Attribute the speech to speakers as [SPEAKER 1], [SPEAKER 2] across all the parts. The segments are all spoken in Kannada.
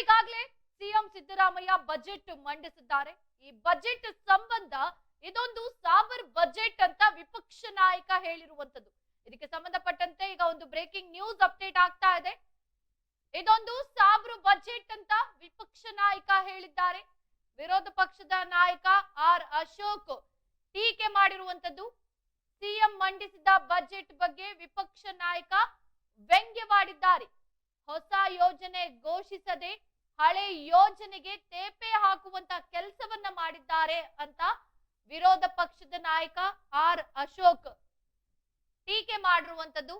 [SPEAKER 1] ಈಗಾಗಲೇ ಸಿಎಂ ಸಿದ್ದರಾಮಯ್ಯ ಬಜೆಟ್ ಮಂಡಿಸಿದ್ದಾರೆ. ಈ ಬಜೆಟ್ ಸಂಬಂಧ ಇದೊಂದು ಸಾಬರ್ ಬಜೆಟ್ ಅಂತ ವಿಪಕ್ಷ ನಾಯಕ ಹೇಳಿರುವಂತದ್ದು ಇದಕ್ಕೆ ಸಂಬಂಧಪಟ್ಟಂತೆ ಈಗ ಒಂದು ಬ್ರೇಕಿಂಗ್ ನ್ಯೂಸ್ ಅಪ್ಡೇಟ್ ಆಗ್ತಾ ಇದೆ. ಇದೊಂದು ಸಾಬ್ರು ಬಜೆಟ್ ಅಂತ ವಿಪಕ್ಷ ನಾಯಕ ಹೇಳಿದ್ದಾರೆ. ವಿರೋಧ ಪಕ್ಷದ ನಾಯಕ ಆರ್ ಅಶೋಕ್ ಟೀಕೆ ಮಾಡಿರುವಂತದ್ದು ಸಿಎಂ ಮಂಡಿಸಿದ ಬಜೆಟ್ ಬಗ್ಗೆ ವಿಪಕ್ಷ ನಾಯಕ ವ್ಯಂಗ್ಯವಾಡಿದ್ದಾರೆ ಹೊಸ ಯೋಜನೆ ಘೋಷಿಸದೆ ಹಳೆ ಯೋಜನೆಗೆ ತೇಪೆ ಹಾಕುವಂತ ಕೆಲಸವನ್ನ ಮಾಡಿದ್ದಾರೆ ಅಂತ ವಿರೋಧ ಪಕ್ಷದ ನಾಯಕ ಆರ್ ಅಶೋಕ್. ಟೀಕೆ ಮಾಡಿರುವಂತದ್ದು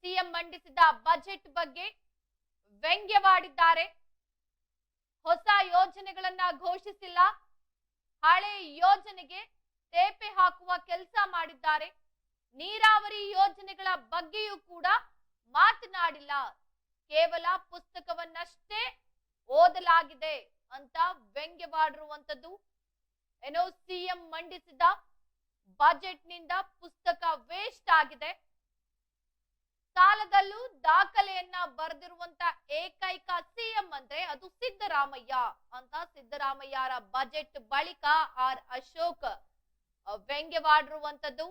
[SPEAKER 1] ಸಿಎಂ ಮಂಡಿಸಿದ ಬಜೆಟ್ ಬಗ್ಗೆ ವ್ಯಂಗ್ಯವಾಡಿದ್ದಾರೆ. ಹೊಸ ಯೋಜನೆಗಳನ್ನ ಘೋಷಿಸಿಲ್ಲ. ಹಳೆ ಯೋಜನೆಗೆ ತೇಪೆ ಹಾಕುವ ಕೆಲಸ ಮಾಡಿದ್ದಾರೆ. ನೀರಾವರಿ ಯೋಜನೆಗಳ ಬಗ್ಗೆಯೂ ಕೂಡ ಮಾತನಾಡಿಲ್ಲ. ಕೇವಲ ಪುಸ್ತಕವನ್ನಷ್ಟೇ ಓದಲಾಗಿದೆ ಅಂತ ವ್ಯಂಗ್ಯವಾಡಿರುವಂತದ್ದು ಏನೋ ಸಿಎಂ ಮಂಡಿಸಿದ ಬಜೆಟ್ನಿಂದ ಪುಸ್ತಕ ವೇಸ್ಟ್ ಆಗಿದೆ. ಸಾಲದಲ್ಲೂ ದಾಖಲೆಯನ್ನ ಬರೆದಿರುವಂತ ಏಕೈಕ ಸಿಎಂ ಅಂದ್ರೆ ಅದು ಸಿದ್ದರಾಮಯ್ಯ ಅಂತ ಸಿದ್ದರಾಮಯ್ಯರ ಬಜೆಟ್ ಬಳಿಕ ಆರ್ ಅಶೋಕ್ ವ್ಯಂಗ್ಯವಾಡಿರುವಂತದ್ದು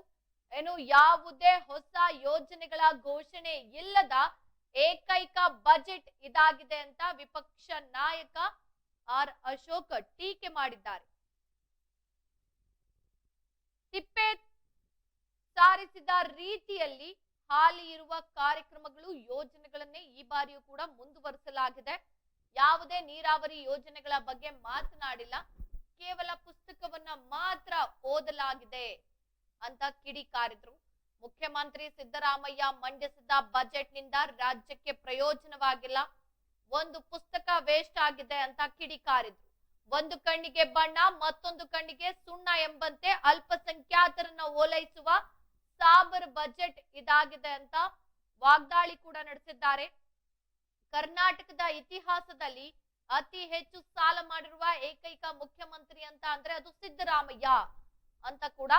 [SPEAKER 1] ಏನು ಯಾವುದೇ ಹೊಸ ಯೋಜನೆಗಳ ಘೋಷಣೆ ಇಲ್ಲದ ಏಕೈಕ ಬಜೆಟ್ ಇದಾಗಿದೆ ಅಂತ ವಿಪಕ್ಷ ನಾಯಕ ಆರ್ ಅಶೋಕ್ ಟೀಕೆ ಮಾಡಿದ್ದಾರೆ. ತಿಪ್ಪೆ ಸಾರಿಸಿದ ರೀತಿಯಲ್ಲಿ ಹಾಲಿ ಇರುವ ಕಾರ್ಯಕ್ರಮಗಳು, ಯೋಜನೆಗಳನ್ನೇ ಈ ಬಾರಿಯೂ ಕೂಡ ಮುಂದುವರಿಸಲಾಗಿದೆ. ಯಾವುದೇ ನೀರಾವರಿ ಯೋಜನೆಗಳ ಬಗ್ಗೆ ಮಾತನಾಡಿಲ್ಲ. ಕೇವಲ ಪುಸ್ತಕವನ್ನ ಮಾತ್ರ ಓದಲಾಗಿದೆ ಅಂತ ಕಿಡಿಕಾರಿದ್ರು. ಮುಖ್ಯಮಂತ್ರಿ ಸಿದ್ದರಾಮಯ್ಯ ಮಂಡಿಸಿದ ಬಜೆಟ್ನಿಂದ ರಾಜ್ಯಕ್ಕೆ ಪ್ರಯೋಜನವಾಗಿಲ್ಲ. ಒಂದು ಪುಸ್ತಕ ವೇಸ್ಟ್ ಆಗಿದೆ ಅಂತ ಕಿಡಿಕಾರಿದ್ರು. ಒಂದು ಕಣ್ಣಿಗೆ ಬಣ್ಣ, ಮತ್ತೊಂದು ಕಣ್ಣಿಗೆ ಸುಣ್ಣ ಎಂಬಂತೆ ಅಲ್ಪಸಂಖ್ಯಾತರನ್ನ ಓಲೈಸುವ ಸಾಬರ್ ಬಜೆಟ್ ಇದಾಗಿದೆ ಅಂತ ವಾಗ್ದಾಳಿ ಕೂಡ ನಡೆಸಿದ್ದಾರೆ. ಕರ್ನಾಟಕದ ಇತಿಹಾಸದಲ್ಲಿ ಅತಿ ಹೆಚ್ಚು ಸಾಲ ಮಾಡಿರುವ ಏಕೈಕ ಮುಖ್ಯಮಂತ್ರಿ ಅಂತ ಅಂದ್ರೆ ಅದು ಸಿದ್ದರಾಮಯ್ಯ ಅಂತ ಕೂಡ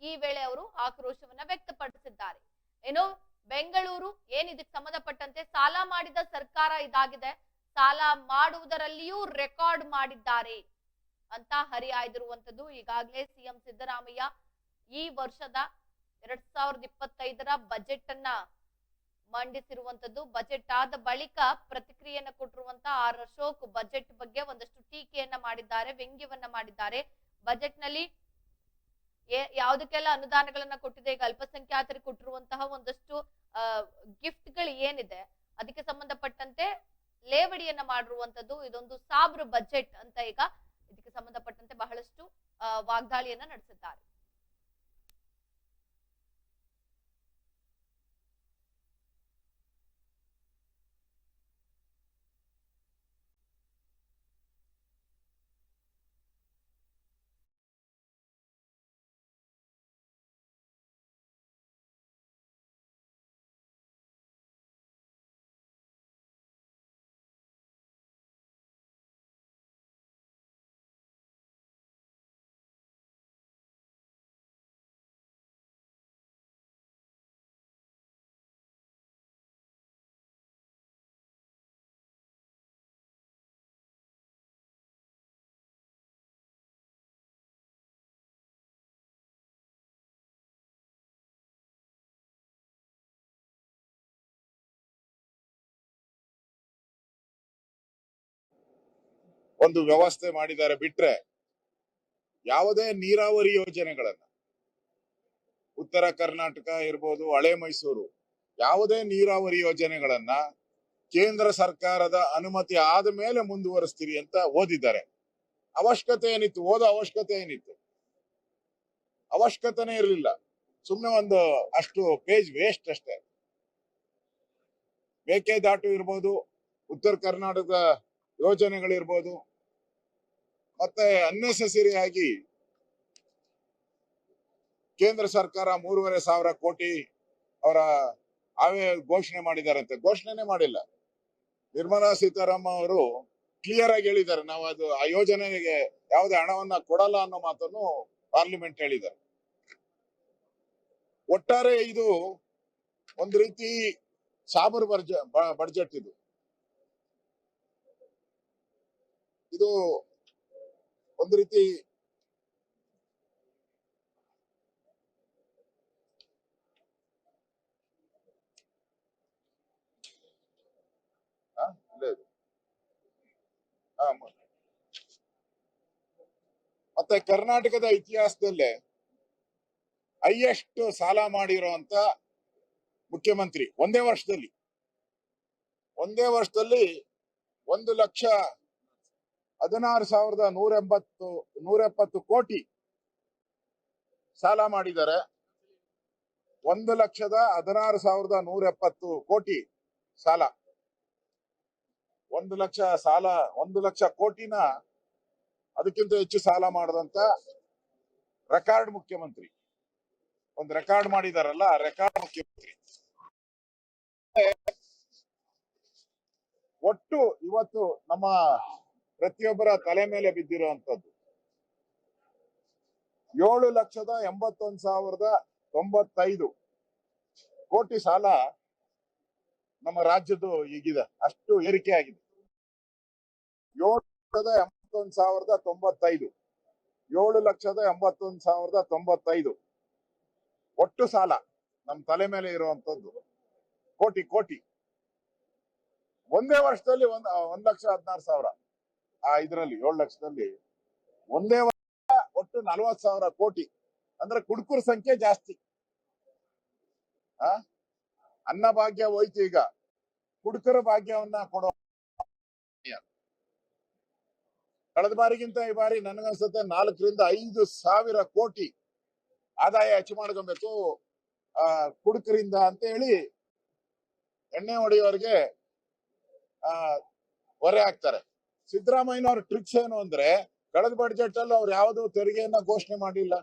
[SPEAKER 1] ಈ ವೇಳೆ ಅವರು ಆಕ್ರೋಶವನ್ನ ವ್ಯಕ್ತಪಡಿಸಿದ್ದಾರೆ. ಏನು, ಬೆಂಗಳೂರು ಏನ್ ಸಂಬಂಧಪಟ್ಟಂತೆ ಸಾಲ ಮಾಡಿದ ಸರ್ಕಾರ ಇದಾಗಿದೆ. ಸಾಲ ಮಾಡುವುದರಲ್ಲಿಯೂ ರೆಕಾರ್ಡ್ ಮಾಡಿದ್ದಾರೆ ಅಂತ ಹರಿಹಾಯ್ದಿರುವಂತದ್ದು ಈಗಾಗಲೇ ಸಿಎಂ ಸಿದ್ದರಾಮಯ್ಯ ಈ ವರ್ಷದ ಎರಡ್ ಸಾವಿರದ ಇಪ್ಪತ್ತೈದರ ಬಜೆಟ್ ಅನ್ನ ಮಂಡಿಸಿರುವಂತದ್ದು ಬಜೆಟ್ ಆದ ಬಳಿಕ ಪ್ರತಿಕ್ರಿಯೆಯನ್ನ ಕೊಟ್ಟಿರುವಂತ ಆರ್ ಅಶೋಕ್ ಬಜೆಟ್ ಬಗ್ಗೆ ಒಂದಷ್ಟು ಟೀಕೆಯನ್ನ ಮಾಡಿದ್ದಾರೆ, ವ್ಯಂಗ್ಯವನ್ನ ಮಾಡಿದ್ದಾರೆ. ಬಜೆಟ್ನಲ್ಲಿ ಏ- ಯಾವುದಕ್ಕೆಲ್ಲ ಅನುದಾನಗಳನ್ನ ಕೊಟ್ಟಿದೆ, ಈಗ ಅಲ್ಪಸಂಖ್ಯಾತರಿಗೆ ಕೊಟ್ಟಿರುವಂತಹ ಒಂದಷ್ಟು ಗಿಫ್ಟ್ಗಳು ಏನಿದೆ, ಅದಕ್ಕೆ ಸಂಬಂಧಪಟ್ಟಂತೆ ಲೇವಡಿಯನ್ನ ಮಾಡಿರುವಂತದ್ದು ಇದೊಂದು ಸಾಬ್ರ ಬಜೆಟ್ ಅಂತ ಈಗ ಇದಕ್ಕೆ ಸಂಬಂಧಪಟ್ಟಂತೆ ಬಹಳಷ್ಟು ವಾಗ್ದಾಳಿಯನ್ನ ನಡೆಸಿದ್ದಾರೆ.
[SPEAKER 2] ಒಂದು ವ್ಯವಸ್ಥೆ ಮಾಡಿದ್ದಾರೆ ಬಿಟ್ರೆ ಯಾವುದೇ ನೀರಾವರಿ ಯೋಜನೆಗಳನ್ನ, ಉತ್ತರ ಕರ್ನಾಟಕ ಇರ್ಬೋದು, ಹಳೆ ಮೈಸೂರು, ಯಾವುದೇ ನೀರಾವರಿ ಯೋಜನೆಗಳನ್ನ ಕೇಂದ್ರ ಸರ್ಕಾರದ ಅನುಮತಿ ಆದ ಮೇಲೆ ಮುಂದುವರಿಸ್ತೀರಿ ಅಂತ ಓದಿದ್ದಾರೆ. ಅವಶ್ಯಕತೆ ಏನಿತ್ತು? ಓದೋ ಅವಶ್ಯಕತೆ ಏನಿತ್ತು? ಅವಶ್ಯಕತೆನೇ ಇರಲಿಲ್ಲ. ಸುಮ್ಮನೆ ಒಂದು ಅಷ್ಟು ಪೇಜ್ ವೇಸ್ಟ್ ಅಷ್ಟೇ. ಮೇಕೆದಾಟು ಇರ್ಬೋದು, ಉತ್ತರ ಕರ್ನಾಟಕದ ಯೋಜನೆಗಳಿರ್ಬೋದು ಮತ್ತೆ ಅನ್ನೆಸೆಸರಿ ಆಗಿ ಕೇಂದ್ರ ಸರ್ಕಾರ ಮೂರುವರೆ ಸಾವಿರ ಕೋಟಿ ಅವರ ಆವೇ ಘೋಷಣೆ ಮಾಡಿದಾರಂತೆ. ಘೋಷಣೆನೆ ಮಾಡಿಲ್ಲ. ನಿರ್ಮಲಾ ಸೀತಾರಾಮನ್ ಅವರು ಕ್ಲಿಯರ್ ಆಗಿ ಹೇಳಿದ್ದಾರೆ. ನಾವು ಅದು, ಆ ಯೋಜನೆಗೆ ಯಾವುದೇ ಹಣವನ್ನ ಕೊಡಲ್ಲ ಅನ್ನೋ ಮಾತನ್ನು ಪಾರ್ಲಿಮೆಂಟ್ ಹೇಳಿದ್ದಾರೆ. ಒಟ್ಟಾರೆ ಇದು ಒಂದು ರೀತಿ ಸಾಬರ್ ಬಜೆಟ್ ಇದು. ಇದು ಒಂದು ರೀತಿ ಮತ್ತೆ ಕರ್ನಾಟಕದ ಇತಿಹಾಸದಲ್ಲೇ ಹೈಯೆಸ್ಟ್ ಸಾಲ ಮಾಡಿರುವಂತ ಮುಖ್ಯಮಂತ್ರಿ, ಒಂದೇ ವರ್ಷದಲ್ಲಿ. ಒಂದೇ ವರ್ಷದಲ್ಲಿ ಒಂದು ಲಕ್ಷ ಹದಿನಾರು ಸಾವಿರದ ನೂರ ಎಂಬತ್ತು ನೂರ ಎಪ್ಪತ್ತು ಕೋಟಿ ಸಾಲ ಮಾಡಿದ್ದಾರೆ. ಒಂದು ಲಕ್ಷದ ಹದಿನಾರು ಸಾವಿರದ ನೂರ ಎಪ್ಪತ್ತು ಕೋಟಿ ಸಾಲ. ಒಂದು ಲಕ್ಷ ಸಾಲ, ಒಂದು ಲಕ್ಷ ಕೋಟಿನ ಅದಕ್ಕಿಂತ ಹೆಚ್ಚು ಸಾಲ ಮಾಡದಂತ ರೆಕಾರ್ಡ್ ಮುಖ್ಯಮಂತ್ರಿ. ಒಂದು ರೆಕಾರ್ಡ್ ಮಾಡಿದಾರಲ್ಲ ರೆಕಾರ್ಡ್ ಮುಖ್ಯಮಂತ್ರಿ. ಒಟ್ಟು ಇವತ್ತು ನಮ್ಮ ಪ್ರತಿಯೊಬ್ಬರ ತಲೆ ಮೇಲೆ ಬಿದ್ದಿರುವಂತದ್ದು ಏಳು ಲಕ್ಷದ ಎಂಬತ್ತೊಂದು ಸಾವಿರದ ತೊಂಬತ್ತೈದು ಕೋಟಿ ಸಾಲ ನಮ್ಮ ರಾಜ್ಯದ್ದು ಈಗಿದೆ. ಅಷ್ಟು ಏರಿಕೆ ಆಗಿದೆ ಏಳು ಲಕ್ಷದ ಎಂಬತ್ತೊಂದು ಸಾವಿರದ ತೊಂಬತ್ತೈದು. ಏಳು ಲಕ್ಷದ ಎಂಬತ್ತೊಂದು ಸಾವಿರದ ತೊಂಬತ್ತೈದು. ಒಟ್ಟು ಸಾಲ ನಮ್ಮ ತಲೆ ಮೇಲೆ ಇರುವಂತದ್ದು ಕೋಟಿ ಕೋಟಿ. ಒಂದೇ ವರ್ಷದಲ್ಲಿ ಒಂದ್ ಒಂದ್ ಲಕ್ಷ ಹದಿನಾರು ಸಾವಿರ. ಆ ಇದರಲ್ಲಿ ಏಳು ಲಕ್ಷದಲ್ಲಿ ಒಂದೇ ವರ್ಷ ಒಟ್ಟು ನಲವತ್ ಸಾವಿರ ಕೋಟಿ. ಅಂದ್ರೆ ಕುಡುಕರ ಸಂಖ್ಯೆ ಜಾಸ್ತಿ. ಆ? ಅನ್ನ ಭಾಗ್ಯ ಹೋಯ್ತು ಈಗ. ಕುಡುಕರ ಭಾಗ್ಯವನ್ನ ಕೊಡೋ ಕಳೆದ ಬಾರಿಗಿಂತ ಈ ಬಾರಿ ನನಗನ್ಸುತ್ತೆ ನಾಲ್ಕರಿಂದ ಐದು ಸಾವಿರ ಕೋಟಿ ಆದಾಯ ಹೆಚ್ಚು ಮಾಡ್ಕೊಬೇಕು. ಆ, ಕುಡುಕರಿಂದ ಅಂತ ಹೇಳಿ ಎಣ್ಣೆ ಹೊಡೆಯೋರಿಗೆ, ಆ, ಹೊರೆ ಹಾಕ್ತಾರೆ. ಸಿದ್ದರಾಮಯ್ಯನವ್ರ ಟ್ರಿಕ್ಸ್ ಏನು ಅಂದ್ರೆ, ಕಳೆದ ಬಡ್ಜೆಟ್ ಅಲ್ಲಿ ಅವ್ರು ಯಾವುದು ತೆರಿಗೆಯನ್ನ ಘೋಷಣೆ ಮಾಡಿಲ್ಲ.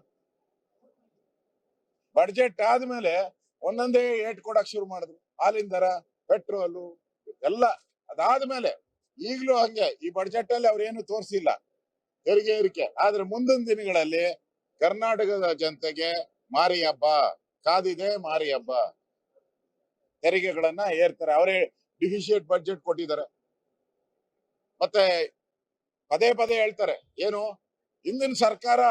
[SPEAKER 2] ಬಡ್ಜೆಟ್ ಆದ್ಮೇಲೆ ಒಂದೊಂದೇ ಏಟ್ ಕೊಡಕ್ ಶುರು ಮಾಡಿದ್ರು. ಹಾಲಿನ ದರ ಪೆಟ್ರೋಲು ಎಲ್ಲ ಅದಾದ್ಮೇಲೆ ಈಗಲೂ ಹಂಗೆ ಈ ಬಡ್ಜೆಟ್ ಅಲ್ಲಿ ಅವ್ರೇನು ತೋರಿಸಿಲ್ಲ ತೆರಿಗೆ ಏರಿಕೆ. ಆದ್ರೆ ಮುಂದಿನ ದಿನಗಳಲ್ಲಿ ಕರ್ನಾಟಕದ ಜನತೆಗೆ ಮಾರಿ ಹಬ್ಬ, ಕಾದಿದೆ ಮಾರಿ ಹಬ್ಬ. ತೆರಿಗೆಗಳನ್ನ ಏರ್ತಾರೆ. ಅವರೇ ಡಿಫಿಷಿಯೇಟ್ ಬಡ್ಜೆಟ್ ಕೊಟ್ಟಿದ್ದಾರೆ. ಮತ್ತೆ ಪದೇ ಪದೇ ಹೇಳ್ತಾರೆ, ಏನು? ಹಿಂದಿನ ಸರ್ಕಾರ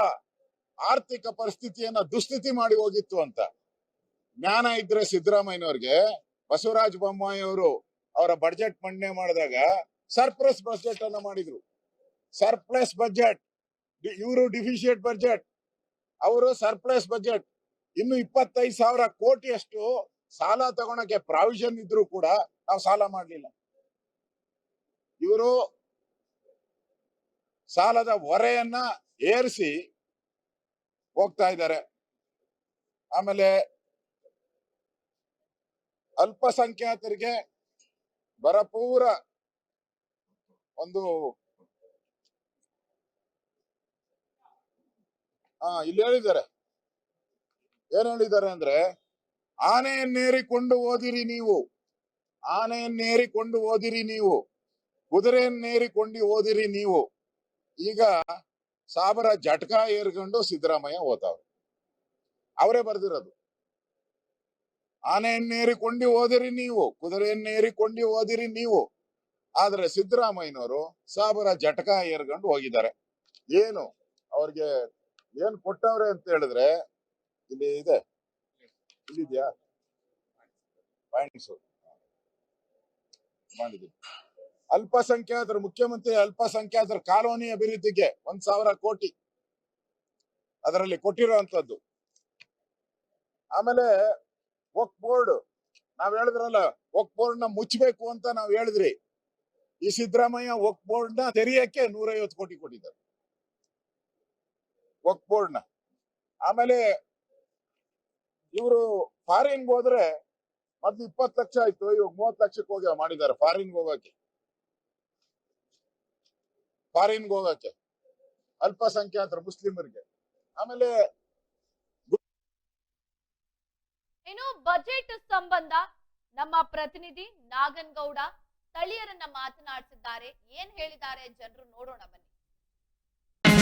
[SPEAKER 2] ಆರ್ಥಿಕ ಪರಿಸ್ಥಿತಿಯನ್ನ ದುಸ್ಥಿತಿ ಮಾಡಿ ಹೋಗಿತ್ತು ಅಂತ. ಜ್ಞಾನ ಇದ್ರೆ ಸಿದ್ದರಾಮಯ್ಯನವ್ರಿಗೆ, ಬಸವರಾಜ ಬೊಮ್ಮಾಯಿ ಅವರು ಅವರ ಬಡ್ಜೆಟ್ ಮಂಡನೆ ಮಾಡಿದಾಗ ಸರ್ಪ್ಲಸ್ ಬಜೆಟ್ ಅನ್ನ ಮಾಡಿದ್ರು. ಸರ್ಪ್ಲಸ್ ಬಜೆಟ್ ಇವರು ಡಿಫಿಷಿಯೇಟ್ ಬಜೆಟ್ ಅವರು ಸರ್ಪ್ಲಸ್ ಬಜೆಟ್ ಇನ್ನು ಇಪ್ಪತ್ತೈದು ಸಾವಿರ ಕೋಟಿಯಷ್ಟು ಸಾಲ ತಗೊಳಕ್ಕೆ ಪ್ರಾವಿಷನ್ ಇದ್ರು ಕೂಡ ನಾವು ಸಾಲ ಮಾಡಲಿಲ್ಲ. ಇವರು ಸಾಲದ ಹೊರೆಯನ್ನ ಏರಿಸಿ ಹೋಗ್ತಾ ಇದ್ದಾರೆ. ಆಮೇಲೆ ಅಲ್ಪಸಂಖ್ಯಾತರಿಗೆ ಭರಪೂರ ಒಂದು ಹಾ, ಇಲ್ಲಿ ಹೇಳಿದ್ದಾರೆ. ಏನ್ ಹೇಳಿದ್ದಾರೆ ಅಂದ್ರೆ, ಆನೆಯನ್ನೇರಿಕೊಂಡು ಓದಿರಿ ನೀವು. ಆನೆಯನ್ನೇರಿಕೊಂಡು ಓದಿರಿ ನೀವು. ಕುದುರೆಯನ್ನೇರಿಕೊಂಡು ಓದಿರಿ ನೀವು. ಈಗ ಸಾಬರ ಜಟ್ಕ ಏರ್ಕೊಂಡು ಸಿದ್ದರಾಮಯ್ಯ ಓದವ್ರು ಅವರೇ ಬರ್ದಿರೋದು. ಆನೆಯನ್ನೇರಿಕೊಂಡು ಓದಿರಿ ನೀವು, ಕುದುರೆಯನ್ನೇರಿಕೊಂಡು ಓದಿರಿ ನೀವು. ಆದ್ರೆ ಸಿದ್ದರಾಮಯ್ಯನವರು ಸಾಬರ ಜಟಕ ಏರ್ಕೊಂಡು ಹೋಗಿದ್ದಾರೆ. ಏನು? ಅವ್ರಿಗೆ ಏನ್ ಕೊಟ್ಟವ್ರೆ ಅಂತ ಹೇಳಿದ್ರೆ ಇಲ್ಲಿ ಇದೆ. ಇಲ್ಲಿದ್ಯಾ? ಮಾಡಿದ್ದೀನಿ. ಅಲ್ಪಸಂಖ್ಯಾತರ, ಮುಖ್ಯಮಂತ್ರಿ ಅಲ್ಪಸಂಖ್ಯಾತರ ಕಾಲೋನಿ ಅಭಿವೃದ್ಧಿಗೆ ಒಂದ್ ಸಾವಿರ ಕೋಟಿ ಅದರಲ್ಲಿ ಕೊಟ್ಟಿರುವಂತದ್ದು. ಆಮೇಲೆ ವಕ್ ಬೋರ್ಡ್, ನಾವ್ ಹೇಳಿದ್ರಲ್ಲ ವಕ್ ಬೋರ್ಡ್ನ ಮುಚ್ಚಬೇಕು ಅಂತ ನಾವ್ ಹೇಳಿದ್ರಿ. ಈ ಸಿದ್ದರಾಮಯ್ಯ ವಕ್ ಬೋರ್ಡ್ನ ತೆರೆಯಕ್ಕೆ ನೂರೈವತ್ತು ಕೋಟಿ ಕೊಟ್ಟಿದ್ದಾರೆ. ವಕ್ ಬೋರ್ಡ್ನ ಆಮೇಲೆ ಇವರು ಫಾರಿನ್ ಹೋದ್ರೆ ಮೊದ್ಲು ಇಪ್ಪತ್ತು ಲಕ್ಷ ಆಯ್ತು, ಇವಾಗ ಮೂವತ್ತು ಲಕ್ಷಕ್ಕೆ ಹೋಗಿ ಮಾಡಿದ್ದಾರೆ ಫಾರಿನ್ ಹೋಗಕ್ಕೆ ಫಾರಿನ್ ಹೋಗಕ್ಕೆ ಅಲ್ಪಸಂಖ್ಯಾತರ ಮುಸ್ಲಿಮರಿಗೆ. ಆಮೇಲೆ
[SPEAKER 1] ಇನ್ನು ಬಜೆಟ್ ಸಂಬಂಧ ನಮ್ಮ ಪ್ರತಿನಿಧಿ ನಾಗನ್ ಗೌಡ ಸ್ಥಳೀಯರನ್ನ ಮಾತನಾಡಿಸಿದ್ದಾರೆ. ಏನ್ ಹೇಳಿದ್ದಾರೆ ಜನರು ನೋಡೋಣ ಬನ್ನಿ.